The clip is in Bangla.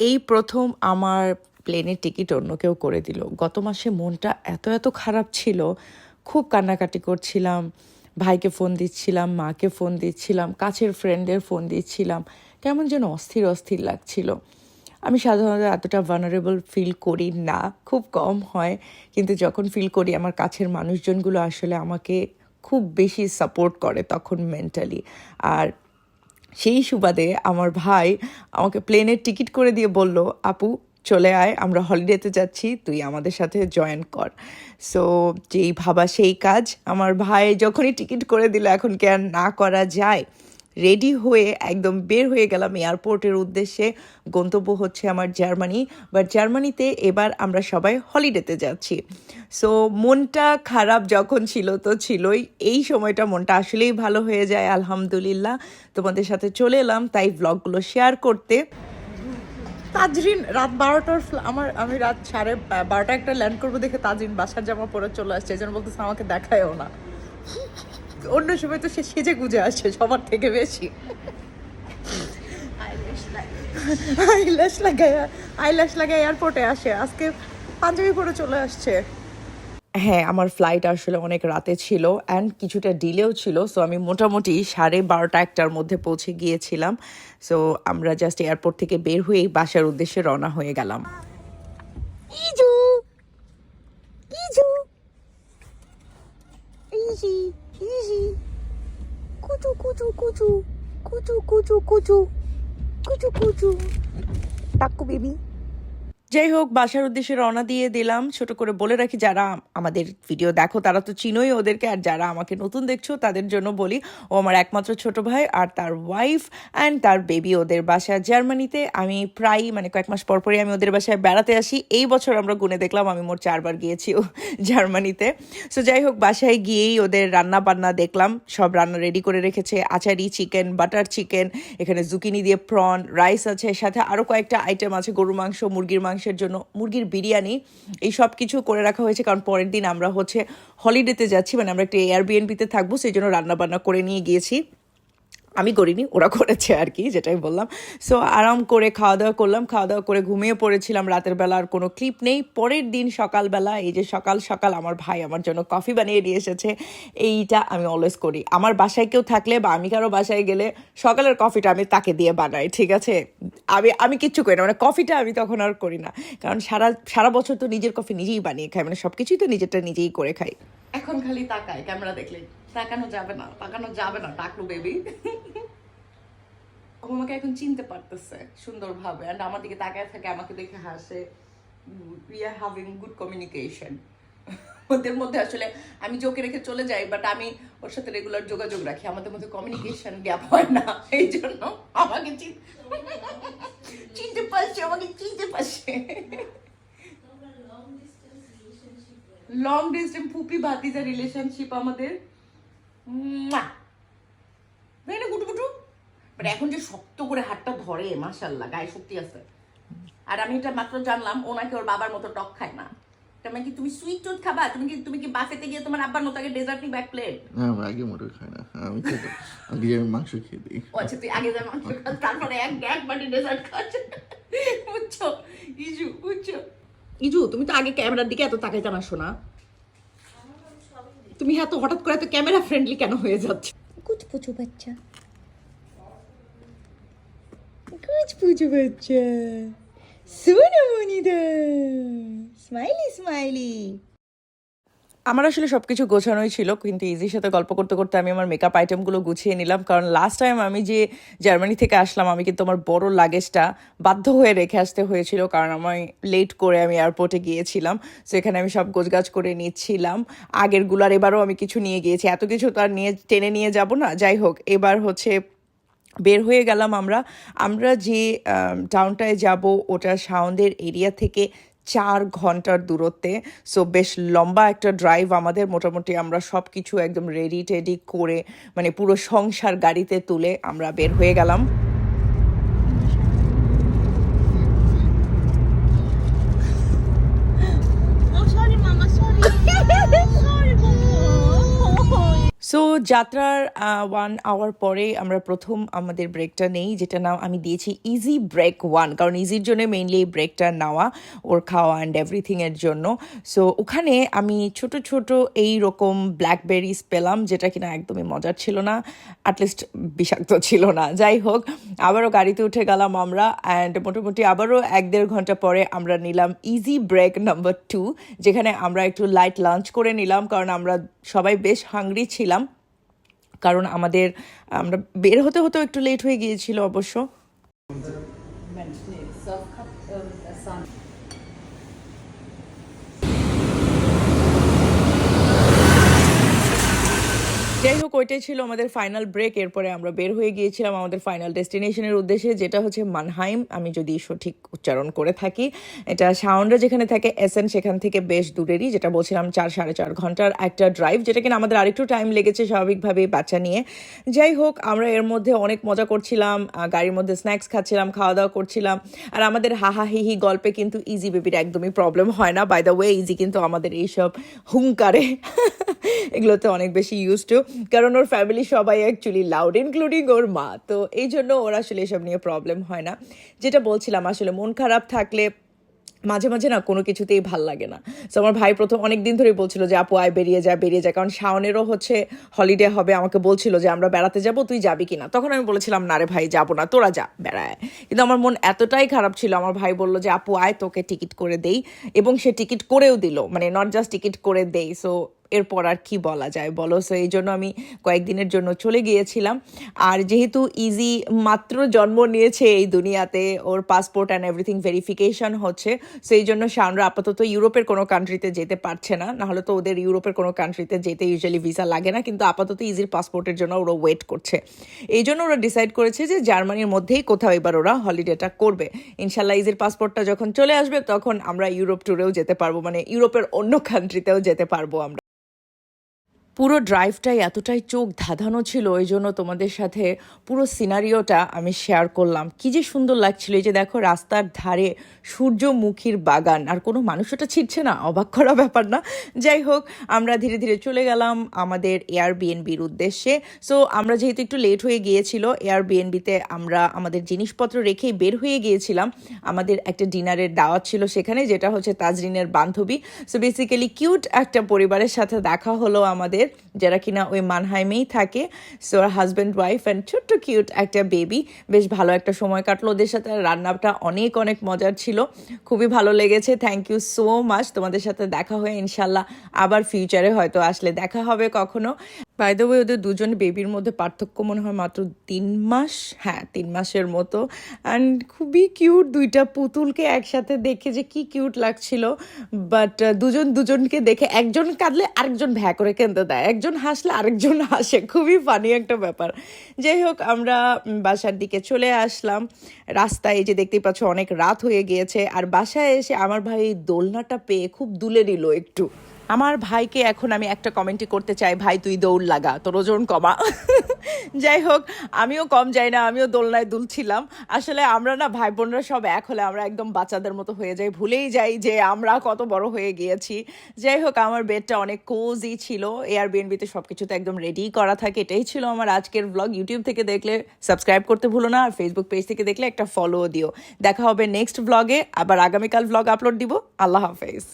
এই প্রথম আমার প্লেনের টিকিট অন্য কেউ করে দিল। গত মাসে মনটা এত এত খারাপ ছিল। খুব কান্নাকাটি করছিলাম, ভাইকে ফোন দিচ্ছিলাম, মাকে ফোন দিচ্ছিলাম, কাছের ফ্রেন্ডের ফোন দিচ্ছিলাম। কেমন যেন অস্থির অস্থির লাগছিল। আমি সাধারণত এতটা ভানারেবল ফিল করি না, খুব কম হয়। কিন্তু যখন ফিল করি, আমার কাছের মানুষজনগুলো আসলে আমাকে খুব বেশি সাপোর্ট করে তখন মেন্টালি আর সেই সুবাদে আমার ভাই আমাকে প্লেনের টিকিট করে দিয়ে বলল, আপু, চলে আয়, আমরা হলিডেতে যাচ্ছি, তুই আমাদের সাথে জয়েন কর। সো যেই ভাবা সেই কাজ, আমার ভাই যখনই টিকিট করে দিল, এখন কি আর না করা যায়? রেডি হয়ে একদম বের হয়ে গেলাম এয়ারপোর্টের উদ্দেশ্যে। গন্তব্য হচ্ছে আমার জার্মানি বাট জার্মানিতে এবার আমরা সবাই হলিডেতে যাচ্ছি। সো মনটা খারাপ যখন ছিল তো ছিলই। এই সময়টা মনটা আসলেই ভালো হয়ে যায়, আলহামদুলিল্লাহ। তোমাদের সাথে চলে এলাম, তাই ব্লগগুলো শেয়ার করতে। তাজরিন, রাত বারোটার আমার, আমি রাত সাড়ে বারোটা একটা ল্যান্ড করব দেখে তাজরিন বাসার জামা পরে চলে আসছে এই জন্য বলতেছে আমাকে দেখায়ও না। অন্য সময় তো সে সেজে গুজে আসছে সবার থেকে বেশি। আইল্যাশ লাগায়। আইল্যাশ লাগায় এয়ারপোর্টে আসে। আজকে পাঞ্জাবি পরে চলে আসছে। হ্যাঁ আমার ফ্লাইট আসলে অনেক রাতে ছিল অ্যান্ড কিছুটা ডিলেও ছিল সো আমি মোটামুটি সাড়ে বারোটা একটার মধ্যে পৌঁছে গিয়েছিলাম। সো আমরা জাস্ট এয়ারপোর্ট থেকে বের হয়েই বাসার উদ্দেশ্যে রওনা হয়ে গেলাম। 이지 고조 고조 고조 고조 고조 고조 고조 고조 따꾸비비. যাই হোক বাসার উদ্দেশ্যে রওনা দিয়ে দিলাম। ছোট করে বলে রাখি, যারা আমাদের ভিডিও দেখো, তারা তো চিনোই ওদেরকে। আর যারা আমাকে নতুন দেখছ, তাদের জন্য বলি, ও আমার একমাত্র ছোট ভাই আর তার ওয়াইফ অ্যান্ড তার বেবি ওদের বাসা জার্মানিতে। আমি প্রায় মানে কয়েক মাস পর পরই আমি ওদের বাসায় বেড়াতে আসি। এই বছর আমরা গুনে দেখলাম, আমি মোট চারবার গিয়েছি ও জার্মানিতে। সো যাই হোক বাসায় গিয়েই ওদের রান্না বান্না দেখলাম। সব রান্না রেডি করে রেখেছে। আচারি চিকেন বাটার চিকেন এখানে জুকিনি দিয়ে প্রন রাইস আছে, সাথে আরও কয়েকটা আইটেম আছে গরু মাংস, মুরগির মাংসের জন্য, মুরগির বিরিয়ানি, এই সব কিছু করে রাখা হয়েছে। কারণ পরের দিন আমরা হচ্ছে হলিডেতে যাচ্ছি মানে আমরা একটা এয়ারবিএনপিতে থাকব, সেই জন্য রান্নাবান্না করে নিয়ে গিয়েছি। আমি করিনি, ওরা করেছে আর কি, যেটাই বললাম। সো আরাম করে খাওয়া দাওয়া করলাম খাওয়া দাওয়া করে ঘুমিয়ে পড়েছিলাম, রাতের বেলা আর কোনো ক্লিপ নেই। পরের দিন সকালবেলা, এই যে সকাল সকাল আমার ভাই আমার জন্য কফি বানিয়ে দিয়ে এসেছে, এইটা আমি অলওয়েজ করি। আমার বাসায় কেউ থাকলে বা আমি কারও বাসায় গেলে সকালের কফিটা আমি তাকে দিয়ে বানাই, ঠিক আছে? আমি আমি কিচ্ছু করি না মানে কফিটা আমি তখন আর করি না। কারণ সারা সারা বছর তো নিজের কফি নিজেই বানিয়ে খাই মানে সব কিছুই তো নিজেরটা নিজেই করে খাই। এখন খালি তাকায়, ক্যামেরা দেখলে তাকানো যাবে না তাকানো যাবে না টাকলু বেবি ও আমাকে এখন চিনতে পারতেছে সুন্দরভাবে। অ্যান্ড আমার দিকে তাকায় থাকে আমাকে দেখে হাসে। We are having good communication ওদের মধ্যে আসলে আমি চোখে রেখে চলে যাই বাট আমি ওর সাথে রেগুলার যোগাযোগ রাখি। আমাদের মধ্যে কমিউনিকেশন গ্যাপ হয় না এই জন্য আমাকে চিনতে পারছে আমাকে চিনতে পারছে। লং ডিস্টেন্স ফুপি ভাতিজা রিলেশনশিপ আমাদের। তাই না গুটু গুটু বাট এখন যে শক্ত করে হাতটা ধরে মাশাল্লাহ গায়ে শক্তি আছে। আর আমি এটা মাত্র জানলাম ও নাকি ওর বাবার মতো টক খায় না। তার মানে কি তুমি সুইট টুথ খাবা? তুমি কি তুমি কি বাফেতে গিয়ে তোমার আব্বার মতো আগে ডেজার্ট নিবা এক প্লেট না আমি আগে মোটর খাই না। আমি খেতে আগে আমি মাংস খেয়ে দিই। ও আচ্ছা তুই আগে যা মাংস খাস তারপরে এক এক বাটি ডেজার্ট খাস বুঝছ? ইজু বুঝছ? ইজু তুমি তো আগে ক্যামেরার দিকে এত তাকাইতে না। শোনা তুমি এত হঠাৎ করে এত ক্যামেরা ফ্রেন্ডলি কেন হয়ে যাচ্ছে? কুচপুচু বাচ্চা। কুচপুচু বাচ্চা। সোনামণিদা। Smiley smiley. আমার আসলে সব কিছু গোছানোই ছিল, কিন্তু ইজির সাথে গল্প করতে করতে আমি আমার মেকআপ আইটেমগুলো গুছিয়ে নিলাম। কারণ লাস্ট টাইম আমি যে জার্মানি থেকে আসলাম, আমি কিন্তু আমার বড় লাগেজটা বাধ্য হয়ে রেখে আসতে হয়েছিল, কারণ আমি লেট করে আমি এয়ারপোর্টে গিয়েছিলাম। সেখানে আমি সব গোছগাছ করে নিচ্ছিলাম। আগেরগুলার এবারও আমি কিছু নিয়ে গিয়েছি। এত কিছু তো আর নিয়ে, টেনে নিয়ে যাব না। যাই হোক, এবার হচ্ছে বের হয়ে গেলাম আমরা। আমরা যে টাউনটায় যাব, ওটা সাউন্ডের এরিয়া থেকে চার ঘণ্টার দূরত্বে। সো বেশ লম্বা একটা ড্রাইভ আমাদের মোটামুটি আমরা সব কিছু একদম রেডি টেডি করে মানে পুরো সংসার গাড়িতে তুলে আমরা বের হয়ে গেলাম। সো যাত্রার ওয়ান আওয়ার পরে আমরা প্রথম আমাদের ব্রেকটা নেই যেটা নাম আমি দিয়েছি ইজি ব্রেক ওয়ান কারণ ইজির জন্য মেইনলি এই ব্রেকটা নেওয়া, ওর খাওয়া অ্যান্ড এভরিথিংয়ের জন্য। সো ওখানে আমি ছোট ছোট এই রকম ব্ল্যাকবেরিজ পেলাম, যেটা কিনা একদমই মজার ছিল না অ্যাটলিস্ট বিষাক্ত ছিল না। যাই হোক, আবারও গাড়িতে উঠে গেলাম আমরা অ্যান্ড মোটামুটি আবারও এক দেড় ঘণ্টা পরে আমরা নিলাম ইজি ব্রেক নাম্বার টু যেখানে আমরা একটু লাইট লাঞ্চ করে নিলাম, কারণ আমরা সবাই বেশ হাংরি ছিলাম। কারণ আমাদের আমরা বের হতে হতেও একটু লেট হয়ে গিয়েছিল অবশ্য। যাই হোক ওইটাই ছিল আমাদের ফাইনাল ব্রেক এরপরে আমরা বের হয়ে গিয়েছিলাম আমাদের ফাইনাল ডেস্টিনেশনের উদ্দেশ্যে, যেটা হচ্ছে মানহাইম। আমি যদি সঠিক উচ্চারণ করে থাকি, এটা সাউন্ডরা যেখানে থাকে এসএন সেখান থেকে বেশ দূরেরই, যেটা বলছিলাম চার, সাড়ে চার ঘণ্টার একটা ড্রাইভ যেটা কিনা আমাদের আরেকটু টাইম লেগেছে স্বাভাবিকভাবে বাচ্চা নিয়ে। যাই হোক আমরা এর মধ্যে অনেক মজা করছিলাম গাড়ির মধ্যে স্ন্যাক্স খাচ্ছিলাম খাওয়া দাওয়া করছিলাম, আর আমাদের হাহা হিহি গল্পে কিন্তু ইজি বেবির একদমই প্রবলেম হয় না। বাই দ্য ওয়ে ইজি কিন্তু আমাদের এইসব হুঙ্কারে। এগুলোতে অনেক বেশি ইউজ টু কারণ ওর ফ্যামিলি সবাই অ্যাকচুয়ালি লাউড ইনক্লুডিং ওর মা। তো এই জন্য ওর আসলে এসব নিয়ে প্রবলেম হয় না। যেটা বলছিলাম, আসলে মন খারাপ থাকলে মাঝে মাঝে না কোনো কিছুতেই ভালো লাগে না। তো আমার ভাই প্রথম অনেক দিন ধরেই বলছিল যে, আপু, আয়, বেরিয়ে যা বেরিয়ে যা। কারণ শাওনেরও হচ্ছে হলিডে হবে, আমাকে বলছিল যে, আমরা বেড়াতে যাব, তুই যাবি কিনা? তখন আমি বলেছিলাম, না রে ভাই, যাব না, তোরা যা, বেড়ায়। কিন্তু আমার মন এতটাই খারাপ ছিল, আমার ভাই বলল যে, আপু, আয়, তোকে টিকিট করে দেই। এবং সে টিকিট করেও দিল মানে নট জাস্ট টিকিট করে দেই। সো এরপর আর কি বলা যায়? বলো সো এই জন্য আমি কয়েকদিনের জন্য চলে গিয়েছিলাম। আর যেহেতু ইজি মাত্র জন্ম নিয়েছে এই দুনিয়াতে, ওর পাসপোর্ট অ্যান্ড এভরিথিং ভেরিফিকেশন হচ্ছে সো এই জন্য শানরা আপাতত ইউরোপের কোনো কান্ট্রিতে যেতে পারছে না। নাহলে তো ওদের ইউরোপের কোনো কান্ট্রিতে যেতে ইউজুয়ালি ভিসা লাগে না, কিন্তু আপাতত ইজির পাসপোর্টের জন্য ওরা ওয়েট করছে। এই জন্য ওরা ডিসাইড করেছে যে জার্মানির মধ্যেই কোথাও এবার ওরা হলিডেটা করবে। ইনশাল্লাহ ইজির পাসপোর্টটা যখন চলে আসবে, তখন আমরা ইউরোপ ট্যুরেও যেতে পারব মানে ইউরোপের অন্য কান্ট্রিতেও যেতে পারব আমরা। পুরো ড্রাইভটাই এতটাই চোখ ধাঁধানো ছিল ওই জন্য তোমাদের সাথে পুরো সিনারিওটা আমি শেয়ার করলাম। কি যে সুন্দর লাগছিল, এই যে দেখো রাস্তার ধারে সূর্যমুখীর বাগান। আর কোনো মানুষ ওটা ছিটছে না, অবাক করা ব্যাপার না। যাই হোক, আমরা ধীরে ধীরে চলে গেলাম আমাদের এয়ার বিএনবির উদ্দেশ্যে। সো আমরা যেহেতু একটু লেট হয়ে গিয়েছিল এয়ার বিএনবিতে আমরা আমাদের জিনিসপত্র রেখেই বের হয়ে গিয়েছিলাম। আমাদের একটা ডিনারের দাওয়াত ছিল সেখানে, যেটা হচ্ছে তাজরিনের বান্ধবী। সো বেসিক্যালি কিউট একটা পরিবারের সাথে দেখা হলো আমাদের। যারা কিনা ওই মানহাইমেই থাকে। সো হাজব্যান্ড ওয়াইফ অ্যান্ড ছোট্ট কিউট একটা বেবি বেশ ভালো একটা সময় কাটলো ওদের সাথে। রান্নাটা অনেক অনেক মজার ছিল। খুবই ভালো লেগেছে। থ্যাংক ইউ সো মাচ তোমাদের সাথে দেখা হয়ে ইনশাল্লাহ আবার ফিউচারে হয়তো আসলে দেখা হবে কখনো। বাই দ্য ওদের দুজন বেবির মধ্যে পার্থক্য মনে হয় মাত্র তিন মাস। হ্যাঁ তিন মাসের মতো। অ্যান্ড খুবই কিউট দুইটা পুতুলকে একসাথে দেখে যে কি কিউট লাগছিল। বাট দুজন দুজনকে দেখে একজন কাঁদলে আরেকজন ভ্যা করে কেঁদে দেয়। একজন হাসলে আরেকজন হাসে। খুবই ফানি একটা ব্যাপার। যাই হোক, আমরা বাসার দিকে চলে আসলাম। রাস্তায় যে দেখতেই পাচ্ছ, অনেক রাত হয়ে গিয়েছে। আর বাসায় এসে আমার ভাই দোলনাটা পেয়ে খুব দুলে নিল একটু। আমার ভাইকে এখন আমি একটা কমেন্টই করতে চাই, ভাই, তুই দৌড় লাগা, তোর ওজন কমা। যাই হোক, আমিও কম যাই না, আমিও দোলনায় দুলছিলাম। আসলে আমরা না ভাই বোনরা সব এক হলে আমরা একদম বাচ্চাদের মতো হয়ে যাই, ভুলেই যাই যে আমরা কত বড় হয়ে গিয়েছি। যাই হোক, আমার বেডটা অনেক কোজি ছিল এয়ার বিএনবিতে সব কিছুতে একদম রেডি করা থাকে, এটাই ছিল আমার আজকের ব্লগ ইউটিউব থেকে দেখলে সাবস্ক্রাইব করতে ভুলো না, আর ফেসবুক পেজ থেকে দেখলে একটা ফলো দিও। দেখা হবে নেক্সট ব্লগে আবার আগামীকাল ব্লগ আপলোড দিব। আল্লাহ হাফেজ।